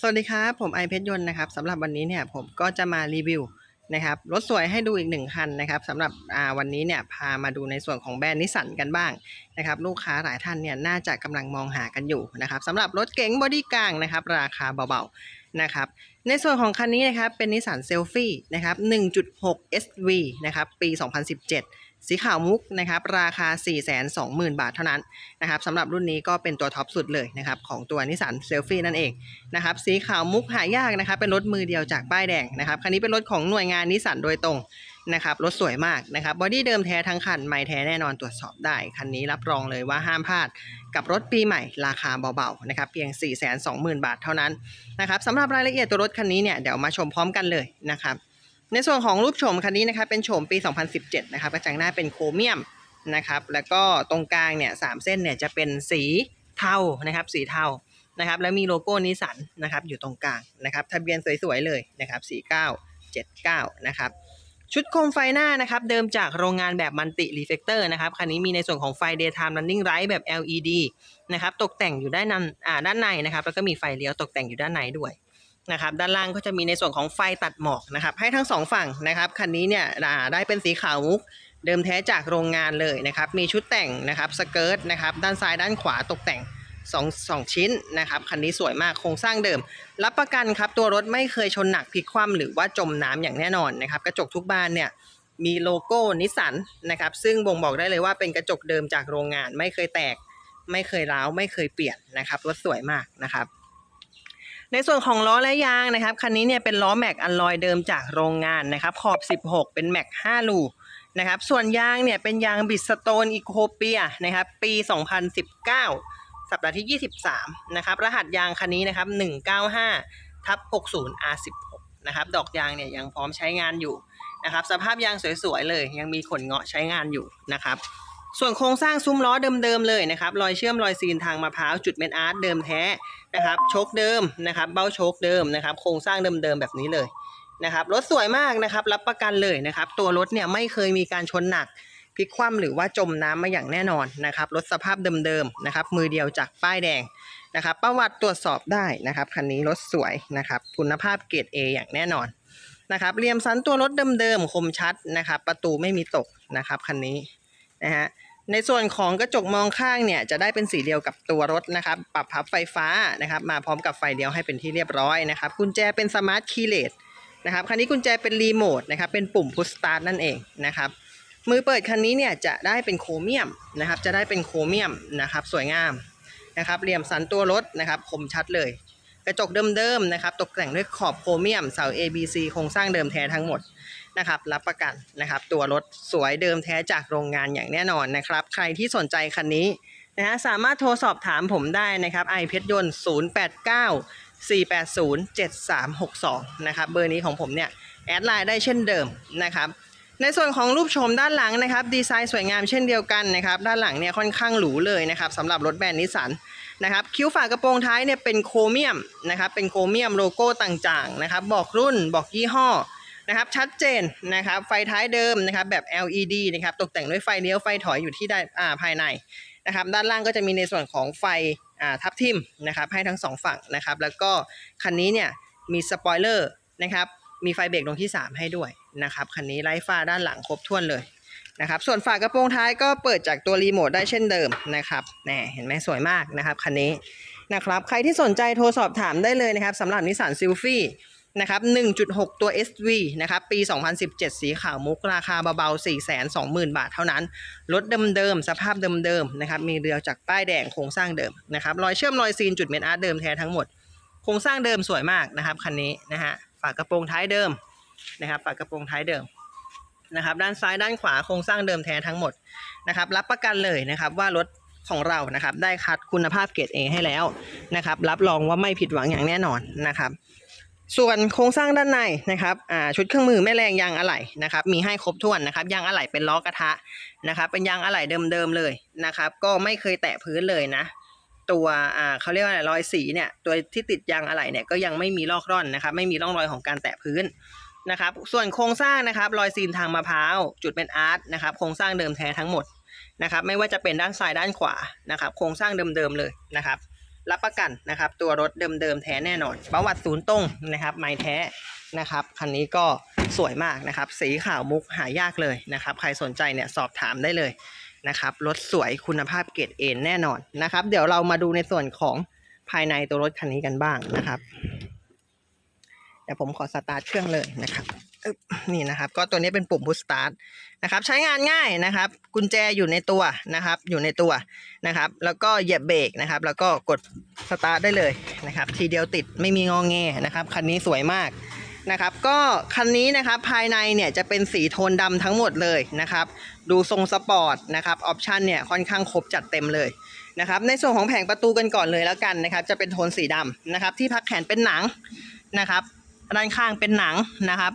สวัสดีครับ ผมไอเพชรยนต์นะครับสำหรับวันนี้เนี่ยผมก็จะมารีวิวนะครับรถสวยให้ดูอีกหนึ่งคันนะครับสำหรับวันนี้เนี่ยพามาดูในส่วนของแบรนด์นิสสันกันบ้างนะครับลูกค้าหลายท่านเนี่ยน่าจะกำลังมองหากันอยู่นะครับสำหรับรถเก๋งบอดี้กลางนะครับราคาเบาๆนะครับในส่วนของคันนี้นะครับเป็นนิสสันเซลฟี่นะครับ1.6 SV นะครับปี 2017 สีขาวมุกนะครับราคา 420,000 บาทเท่านั้นนะครับสำหรับรุ่นนี้ก็เป็นตัวท็อปสุดเลยนะครับของตัวนิสสันเซลฟี่นั่นเองนะครับสีขาวมุกหายากนะครับเป็นรถมือเดียวจากป้ายแดงนะครับคันนี้เป็นรถของหน่วยงานนิสสันโดยตรงนะครับรถสวยมากนะครับบอดี้เดิมแท้ทั้งคันไม่แท้แน่นอนตรวจสอบได้ คันนี้รับรองเลยว่าห้ามพลาดกับรถปีใหม่ราคาเบาๆนะครับเพียง 4 2 0 0 0 0 บาทเท่านั้นนะครับสำหรับรายละเอียดตัวรถคันนี้เนี่ยเดี๋ยวมาชมพร้อมกันเลยนะครับ ในส่วนของรูปโฉมคันนี้นะครับเป็นโฉมปี 2017 นะครับกระจังหน้าเป็นโครเมียมนะครับ แล้วก็ตรงกลางเนี่ยสามเส้นเนี่ยจะเป็นสีเทานะครับ สีเทานะครับ แล้วมีโลโก้นิสสันนะครับ อยู่ตรงกลางนะครับ ทะเบียนสวยๆเลยนะครับ 4979 นะครับชุดโคมไฟหน้านะครับ เดิมจากโรงงานแบบมันติรีเฟกเตอร์นะครับคันนี้มีในส่วนของไฟ daytime running light แบบ LED นะครับ ตกแต่งอยู่ด้านนั้นอ่าด้านในนะครับ แล้วก็มีไฟเลี้ยวตกแต่งอยู่ด้านในด้วย นะครับด้านล่างก็จะมีในส่วนของไฟตัดหมอกนะครับให้ทั้งสองฝั่งนะครับคันนี้เนี่ยได้เป็นสีขาวมุกเดิมแท้จากโรงงานเลยนะครับมีชุดแต่งนะครับสเกิร์ตนะครับด้านซ้ายด้านขวาตกแต่งสองสองชิ้นนะครับคันนี้สวยมากโครงสร้างเดิม รับประกันครับตัวรถไม่เคยชนหนักพลิกคว่ำหรือว่าจมน้ำอย่างแน่นอนนะครับกระจกทุกบานเนี่ยมีโลโก้นิสสันนะครับซึ่งบ่งบอกได้เลยว่าเป็นกระจกเดิมจากโรงงาน ไม่เคยแตก ไม่เคยร้าวไม่เคยเปลี่ยนนะครับรถสวยมากนะครับ ในส่วนของล้อและยางนะครับคันนี้เนี่ยเป็นล้อแม็กอัลลอยเดิมจากโรงงานนะครับขอบ 16 เป็นแม็ก5ลูนะครับส่วนยางเนี่ยเป็นยางบิสโตนอีโคเปียนะครับปี 2019 สัปดาห์ที่ 23นะครับรหัสยางคันนี้นะครับ195ทับ60 R16 นะครับดอกยางเนี่ยยังพร้อมใช้งานอยู่นะครับสภาพยางสวยๆเลย ยังมีขนเงาะใช้งานอยู่นะครับ ส่วนโครงสร้างซุ้มล้อเดิมๆเลยนะครับรอยเชื่อมรอยซีนทางมะพร้าวจุดเมนอาร์ตเดิมแท้นะครับโชคเดิมนะครับเบ้าโชคเดิมนะครับโครงสร้างเดิมๆแบบนี้เลยนะครับรถสวยมากนะครับรับประกันเลยนะครับตัวรถเนี่ยไม่เคยมีการชนหนักพลิกคว่ำหรือว่าจมน้ำมาอย่างแน่นอนนะครับรถสภาพเดิมๆนะครับมือเดียวจากป้ายแดงนะครับประวัติตรวจสอบได้นะครับคันนี้รถสวยนะครับคุณภาพเกรด A อย่างแน่นอนนะครับเรียมสันตัวรถเดิมๆคมชัดนะครับประตูไม่มีตกนะครับคันนี้ นะฮะในส่วนของกระจกมองข้างเนี่ยจะได้เป็นสีเดียวกับตัวรถนะครับปรับพับไฟฟ้านะครับมาพร้อมกับไฟเลี้ยวให้เป็นที่เรียบร้อยนะครับกุญแจเป็นสมาร์ทคีย์เลสนะครับคันนี้กุญแจเป็นรีโมทนะครับเป็นปุ่มพุชสตาร์ทนั่นเองนะครับมือเปิดคันนี้เนี่ยจะได้เป็นโครเมียมนะครับจะได้เป็นโครเมียมนะครับสวยงามนะครับเหลี่ยมสันตัวรถนะครับคมชัดเลย กระจกเดิมๆนะครับตกแต่งด้วยขอบโครเมียมเสา ABC โครงสร้างเดิมแท้ทั้งหมด นะครับรับประกันนะครับ ตัวรถสวยเดิมแท้จากโรงงานอย่างแน่นอนนะครับ ใครที่สนใจคันนี้นะฮะสามารถโทรสอบถามผมได้นะครับไอเพชรยนต์ 089 480 7362 นะครับเบอร์นี้ของผมเนี่ยแอดไลน์ได้เช่นเดิมนะครับในส่วนของรูปโฉมด้านหลังนะครับดีไซน์สวยงามเช่นเดียวกันนะครับด้านหลังเนี่ยค่อนข้างหรูเลยนะครับสำหรับรถแบรนด์นิสสันนะครับคิ้วฝากระโปรงท้ายเนี่ยเป็นโครเมียมนะครับเป็นโครเมียมโลโก้ต่างๆนะครับบอกรุ่นบอกยี่ห้อ นะครับชัดเจนนะครับไฟท้ายเดิมนะครับแบบ LED นะครับตกแต่งด้วยไฟเลี้ยวไฟถอยอยู่ที่ด้านอ่าภายในนะครับด้านล่างก็จะมีในส่วนของไฟอ่าทับทิมนะครับให้ทั้งสองฝั่งนะครับแล้วก็คันนี้เนี่ยมีสปอยเลอร์นะครับมีไฟเบรกดวงที่ 3 ให้ด้วยนะครับคันนี้ไร้ฟ้าด้านหลังครบถ้วนเลยนะครับส่วนฝากระโปรงท้ายก็เปิดจากตัวรีโมทได้เช่นเดิมนะครับแน่เห็นไหมสวยมากนะครับคันนี้นะครับใครที่สนใจโทรสอบถามได้เลยนะครับสำหรับนิสสันซิลฟี่ นะครับ 1.6 ตัว SV นะครับ ปี 2017 สีขาวมุกราคาเบาๆ 420,000 บาทเท่านั้น รถเดิมๆ สภาพเดิมๆ นะครับ มีเรือจากป้ายแดงโครงสร้างเดิมนะครับ รอยเชื่อมรอยซีนจุดเมนอาร์ตเดิมแท้ทั้งหมด โครงสร้างเดิมสวยมากนะครับคันนี้นะฮะ ฝากระโปรงท้ายเดิมนะครับ ฝากระโปรงท้ายเดิมนะครับ ด้านซ้ายด้านขวาโครงสร้างเดิมแท้ทั้งหมดนะครับ รับประกันเลยนะครับว่ารถของเรานะครับได้คัดคุณภาพเกรด A ให้แล้วนะครับ รับรองว่าไม่ผิดหวังอย่างแน่นอนนะครับ ส่วนโครงสร้างด้านในนะครับอ่าชุดเครื่องมือแม่แรงยางอะไหล่นะครับมีให้ครบถ้วนนะครับยางอะไหล่เป็นล้อกระทะนะครับเป็นยางอะไหล่เดิมๆเลยนะครับก็ไม่เคยแตะพื้นเลยนะ ตัวอ่าเขาเรียกว่าอะไรรอยสีเนี่ยตัวที่ติดยางอะไหล่เนี่ยก็ยังไม่มีลอกร่อนนะครับไม่มีร่องรอยของการแตะพื้นนะครับส่วนโครงสร้างนะครับรอยซีนทางมะพร้าวจุดเป็นอาร์ตนะครับโครงสร้างเดิมแท้ทั้งหมดนะครับไม่ว่าจะเป็นด้านซ้ายด้านขวานะครับโครงสร้างเดิมๆเลยนะครับ รับประกันนะครับ ตัวรถเดิมๆแท้แน่นอน ประวัติศูนย์ตรงนะครับ ไม้แท้นะครับคันนี้ก็สวยมากนะครับ สีขาวมุกหายากเลยนะครับ ใครสนใจเนี่ยสอบถามได้เลยนะครับรถสวยคุณภาพเกรดเอแน่นอนนะครับ เดี๋ยวเรามาดูในส่วนของภายในตัวรถคันนี้กันบ้างนะครับเดี๋ยวผมขอสตาร์ทเครื่องเลยนะครับ นี่นะครับ ก็ตัวนี้เป็นปุ่ม push start นะครับ ใช้งานง่ายนะครับ กุญแจอยู่ในตัวนะครับ อยู่ในตัวนะครับ แล้วก็เหยียบเบรกนะครับ แล้วก็กดสตาร์ทได้เลยนะครับ ทีเดียวติดไม่มีงองแงนะครับคันนี้สวยมากนะครับก็คันนี้นะครับภายในเนี่ยจะเป็นสีโทนดำทั้งหมดเลยนะครับ ดูทรงสปอร์ตนะครับออปชันเนี่ยค่อนข้างครบจัดเต็มเลยนะครับในส่วนของแผงประตูกันก่อนเลยแล้วกันนะครับ จะเป็นโทนสีดำนะครับ ที่พักแขนเป็นหนังนะครับด้านข้างเป็นหนังนะครับ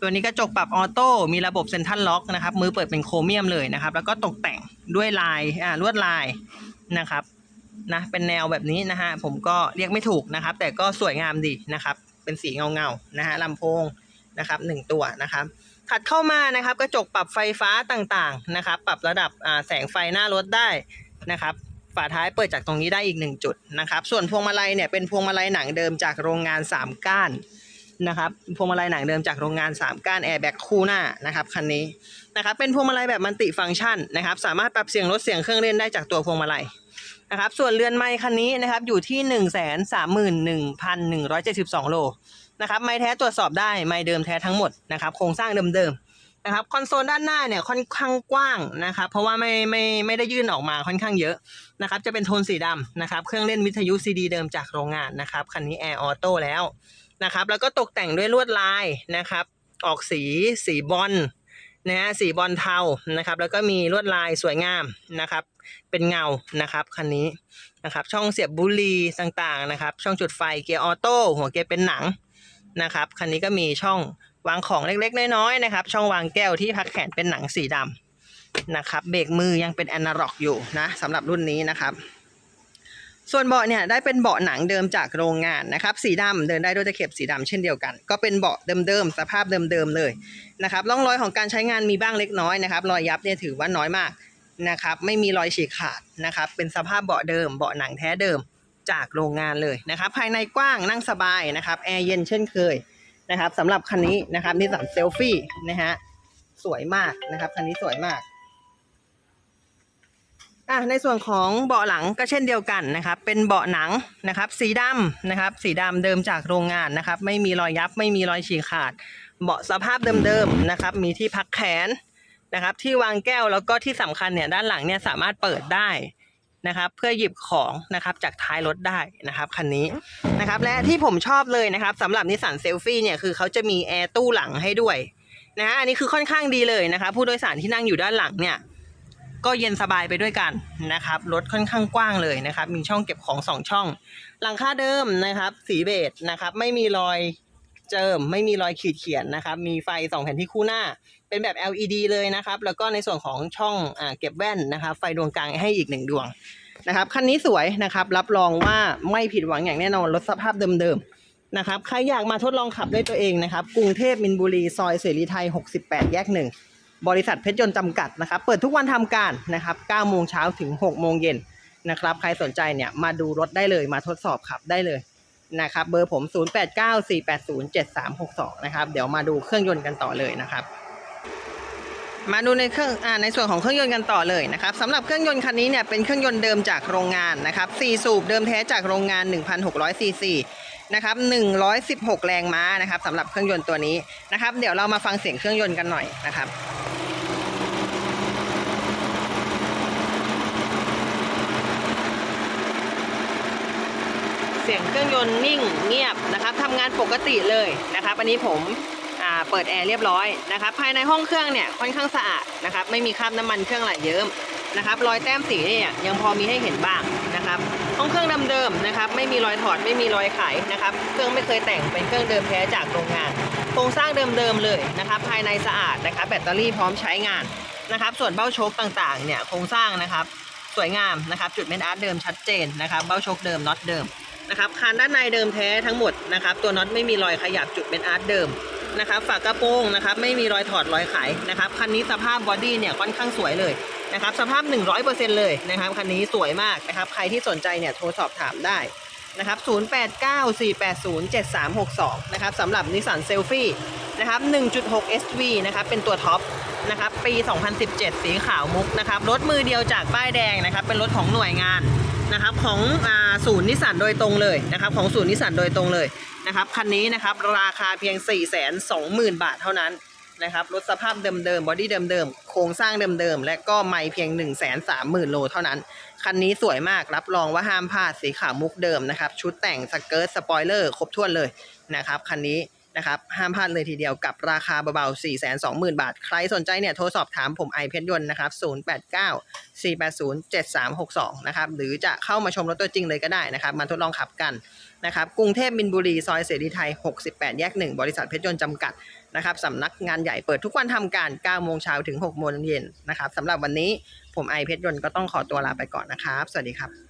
ตัวนี้กระจกปรับออโต้มีระบบเซ็นทรัลล็อกนะครับ มือเปิดเป็นโครเมียมเลยนะครับ แล้วก็ตกแต่งด้วยลายอ่าลวดลายนะครับนะเป็นแนวแบบนี้นะฮะผมก็เรียกไม่ถูกนะครับ แต่ก็สวยงามดีนะครับ เป็นสีเงาเงานะฮะลำโพงนะครับหนึ่งตัวนะครับถัดเข้ามานะครับ กระจกปรับไฟฟ้าต่างๆนะครับ ปรับระดับอ่าแสงไฟหน้ารถได้นะครับฝาท้ายเปิดจากตรงนี้ได้อีกหนึ่งจุดนะครับ ส่วนพวงมาลัยเนี่ยเป็นพวงมาลัยหนังเดิมจากโรงงาน 3 ก้าน นะครับพวงมาลัยหนังเดิมจากโรงงาน 3 ก้านแอร์แบ็กคู่หน้านะครับคันนี้นะครับเป็นพวงมาลัยแบบมัลติฟังก์ชันนะครับสามารถปรับเสียงลดเสียงเครื่องเล่นได้จากตัวพวงมาลัยนะครับส่วนเรือนไม้คันนี้นะครับอยู่ที่ 1 3 1 1 1 7 2 โลนะครับไม้แท้ตรวจสอบได้ไม้เดิมแท้ทั้งหมดนะครับโครงสร้างเดิมๆนะครับคอนโซลด้านหน้าเนี่ยค่อนข้างกว้างนะครับเพราะว่าไม่ไม่ไม่ได้ยื่นออกมาค่อนข้างเยอะนะครับจะเป็นโทนสีดำนะครับเครื่องเล่นวิทยุซีดีเดิมจากโรงงานนะครับคันนี้แอร์ออโต้แล้ว นะครับ แล้วก็ตกแต่งด้วยลวดลายนะครับ ออกสีสีบอลนะฮะสีบอลเทานะครับ แล้วก็มีลวดลายสวยงามนะครับ เป็นเงานะครับคันนี้นะครับ ช่องเสียบบุหรี่ต่างๆนะครับ ช่องจุดไฟเกียร์ออโต้หัวเกียร์เป็นหนังนะครับคันนี้ก็มีช่องวางของเล็กๆ น้อยๆนะครับ ช่องวางแก้วที่พักแขนเป็นหนังสีดำนะครับ เบรกมือยังเป็นแอนาล็อกอยู่นะสำหรับรุ่นนี้นะครับ ส่วนเบาะเนี่ยได้เป็นเบาะหนังเดิมจากโรงงานนะครับ สีดำเดินได้ด้วยตะเข็บสีดำเช่นเดียวกัน ก็เป็นเบาะเดิมๆสภาพเดิมๆเลยนะครับร่องรอยของการใช้งานมีบ้างเล็กน้อยนะครับ รอยยับเนี่ยถือว่าน้อยมากนะครับไม่มีรอยฉีกขาดนะครับเป็นสภาพเบาะเดิมเบาะหนังแท้เดิมจากโรงงานเลยนะครับ ภายในกว้างนั่งสบายนะครับแอร์เย็นเช่นเคยนะครับสำหรับคันนี้นะครับนิสสันเซลฟี่นะฮะสวยมากนะครับคันนี้สวยมาก อะในส่วนของเบาะหลังก็เช่นเดียวกันนะครับ เป็นเบาะหนังนะครับ สีดำนะครับ สีดำเดิมจากโรงงานนะครับ ไม่มีรอยยับไม่มีรอยฉีกขาด เบาะสภาพเดิมๆนะครับ มีที่พักแขนนะครับ ที่วางแก้วแล้วก็ที่สำคัญเนี่ยด้านหลังเนี่ยสามารถเปิดได้นะครับ เพื่อหยิบของนะครับจากท้ายรถได้นะครับคันนี้นะครับ และที่ผมชอบเลยนะครับสำหรับนิสสันเซลฟี่เนี่ยคือเขาจะมีแอร์ตู้หลังให้ด้วยนะฮะอันนี้คือค่อนข้างดีเลยนะครับผู้โดยสารที่นั่งอยู่ด้านหลังเนี่ย ก็เย็นสบายไปด้วยกันนะครับรถค่อนข้างกว้างเลยนะครับ มีช่องเก็บของสองช่อง หลังคาเดิมนะครับ สีเบจนะครับ ไม่มีรอยเจิม ไม่มีรอยขีดเขียนนะครับ มีไฟสองแผ่นที่คู่หน้า เป็นแบบ LED เลยนะครับ แล้วก็ในส่วนของช่องอเก็บแว่นนะครับ ไฟดวงกลางให้อีกหนึ่งดวงนะครับคันนี้สวยนะครับรับรองว่าไม่ผิดหวังอย่างแน่นอนรถสภาพเดิมๆนะครับใครอยากมาทดลองขับด้วยตัวเองนะครับกรุงเทพมินบุรีซอยเสรีไทย 68 แยกหนึ่ง บริษัทเพชรยนต์จำกัดนะครับ เปิดทุกวันทำการนะครับ9โมงเช้าถึง 6 โมงเย็นนะครับ ใครสนใจเนี่ยมาดูรถได้เลยมาทดสอบขับได้เลยนะครับ เบอร์ผม 0894807362 นะครับ เดี๋ยวมาดูเครื่องยนต์กันต่อเลยนะครับ มาดูในเครื่องอ่าในส่วนของเครื่องยนต์กันต่อเลยนะครับสำหรับเครื่องยนต์คันนี้เนี่ยเป็นเครื่องยนต์เดิมจากโรงงานนะครับ4สูบเดิมแท้จากโรงงาน 1,600ซีซีนะครับ116 แรงม้านะครับสำหรับเครื่องยนต์ตัวนี้นะครับ เดี๋ยวเรามาฟังเสียงเครื่องยนต์กันหน่อยนะครับ เสียงเครื่องยนต์นิ่งเงียบนะครับทำงานปกติเลยนะครับอันนี้ผมเปิดแอร์เรียบร้อยนะครับภายในห้องเครื่องเนี่ยค่อนข้างสะอาดนะครับไม่มีคราบน้ำมันเครื่องไหลเยิ้มนะครับรอยแต้มสีเนี่ยยังพอมีให้เห็นบ้างนะครับห้องเครื่องเดิมๆนะครับไม่มีรอยถอดไม่มีรอยไขนะครับเครื่องไม่เคยแต่งเป็นเครื่องเดิมแท้จากโรงงาน โครงสร้างเดิมๆเลยนะครับภายในสะอาดนะครับแบตเตอรี่พร้อมใช้งานนะครับส่วนเบ้าโชคต่างๆเนี่ยโครงสร้างนะครับสวยงามนะครับจุดเมนอาร์ตเดิมชัดเจนนะครับเบ้าโชคเดิมน็อตเดิม นะครับคานด้านในเดิมแท้ทั้งหมดนะครับ ตัวน็อตไม่มีรอยขยับจุดเป็นอาร์ตเดิมนะครับฝากระโปรงนะครับไม่มีรอยถอดรอยไขนะครับคันนี้สภาพบอดี้เนี่ยค่อนข้างสวยเลยนะครับสภาพ 100%เลยนะครับคันนี้สวยมากนะครับใครที่สนใจเนี่ยโทรสอบถามได้นะครับ0894807362นะครับสำหรับนิสสันเซลฟี่นะครับ1.6 SV นะครับเป็นตัวท็อปนะครับปี 2017 สีขาวมุกนะครับรถมือเดียวจากป้ายแดงนะครับเป็นรถของหน่วยงาน นะครับของศูนย์นิสสันโดยตรงเลยนะครับของศูนย์นิสสันโดยตรงเลยนะครับคันนี้นะครับราคาเพียง 420,000 บาทเท่านั้นนะครับรถสภาพเดิมๆบอดี้เดิมๆโครงสร้างเดิมๆและก็ไม่เพียง 1 3 0 0 0 0 โลเท่านั้น คันนี้สวยมากรับรองว่าห้ามพลาดสีขาวมุกเดิมนะครับชุดแต่งสเกิร์ตสปอยเลอร์ครบถ้วนเลยนะครับคันนี้ นะครับห้ามพลาดเลยทีเดียวกับราคาเบาๆ 4 2 0 0 0 0 บาท ใครสนใจเนี่ยโทรสอบถามผมไอเพชรยนต์นะครับ 089 480 7362 นะครับ หรือจะเข้ามาชมรถตัวจริงเลยก็ได้นะครับ มาทดลองขับกันนะครับ กรุงเทพมินบุรี ซอยเสรีไทย 68 แยก 1 บริษัทเพชรยนต์จำกัดนะครับสำนักงานใหญ่เปิดทุกวันทำการ 9 โมงเช้าถึง 6 โมงเย็นนะครับสำหรับวันนี้ผมไอเพชรยนต์ก็ต้องขอตัวลาไปก่อนนะครับ สวัสดีครับ